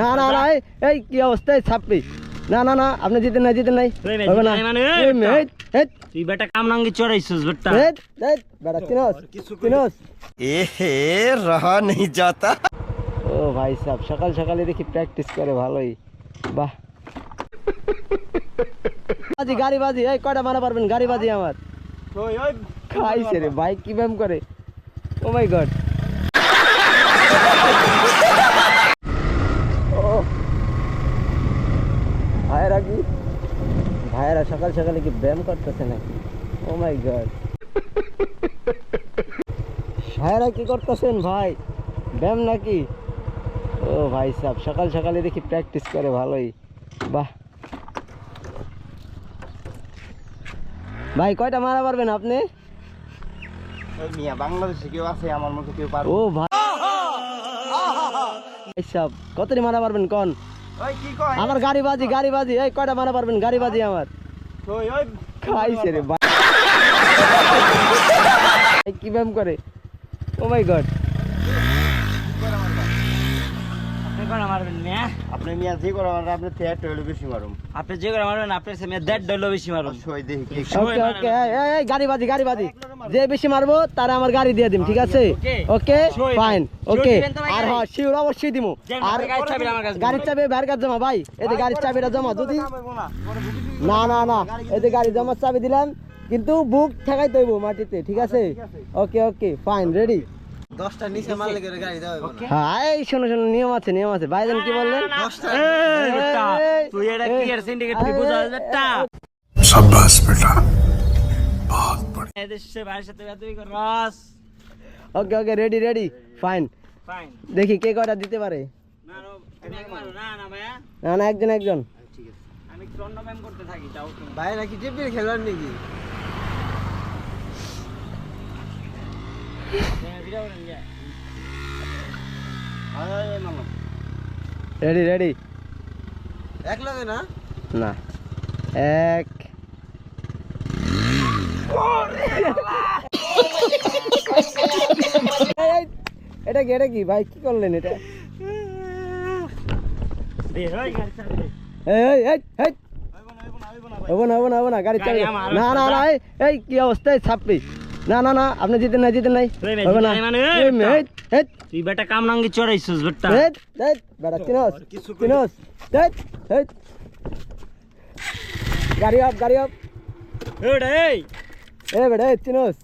না না না এই কি অবস্থায় ছাপি না না না আপনি জিতেন নাই জিতে নাই। হবে না। মানে, তুই বেটা কাম নাঙ্গি চড়াইছিস বেটা। বেটা রহা নেই যাতা। ও ভাই সাহেব সকাল সকালে দেখি প্র্যাকটিস করে ভালোই। বাহ। বাজি গাড়ি বাজি এই কয়টা মারা পারবেন? গাড়ি বাজি আমার। খাইছে রে বাইক কি ব্যায়াম করে। ও মাই গড ভাইয়েরা সকাল সকালে কি ব্যায়াম করতেছে নাকি? ও মাই গড ভাইয়েরা কি করতেছেন ভাই? ব্যায়াম নাকি? ও ভাই সাহেব সকাল সকালে দেখি প্র্যাকটিস করে ভালোই। বাহ। ভাই কয়টা মারা পারবেন আপনি? মিয়া বাংলাদেশে কেউ আছে আমার মতো কেউ পারবে ও ভাই। ভাই সাহেব কতটি মারা পারবেন কোন? আমার গাড়ি বাজি গাড়ি বাজি এই কয়টা মারা পারবেন? গাড়ি বাজি আমার। ওই ওই খাইছে রে কি ব্যায়াম করে? ও মাই গড আপনি মিয়া? আপনি মিয়া যে করে আমার আপনি থিয়েটার হলে বেশি মারুম। আপনি যে করে মারবেন আপনার সে মেয়ে দেড় ডলো বেশি মারুন ওকে ওকে এই গাড়ি বাজি গাড়ি বাজি যে বেশি মারবো তারা আমার গাড়ি দিয়ে দিম ঠিক আছে? ওকে? Fine okay. আর? হ্যাঁ শিওর অবশ্যই দিমু। আর গাড়ির চাবি আমার কাছে গাড়ির চাবি বাইরের কাছে জমা ভাই। এই যে গাড়ির চাবিটা জমা যদি না না না। এই যে গাড়ি জমা চাবি দিলাম কিন্তু বুক ঠেকাই তৈব মাটিতে ঠিক আছে? ওকে ওকে ফাইন রেডি হ্যাঁ এই শোনো শোনো নিয়ম আছে নিয়ম আছে। ভাইজান কি বললেন? এই বেটা এই, okay okay ready ready fine দেখি কে কটা দিতে পারে। না না একজন একজন। আমি করতে থাকি নাকি? রেডি রেডি এক লাগে না? না। এক এটা কি এটা কি ভাই কি করলেন এটা না না না গাড়ি না না না কি না না না আপনি জিতেন নাই না জিতে নাই এই। গাড়ি আপ গাড়ি আপ এ বেড়া চিনোস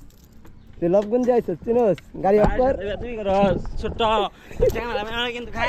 তুই লবগুঞ্জে আইছিস চিনোস গাড়ি অফ কর। তুই করস ছোট ক্যামেরা আমি কিন্তু খাই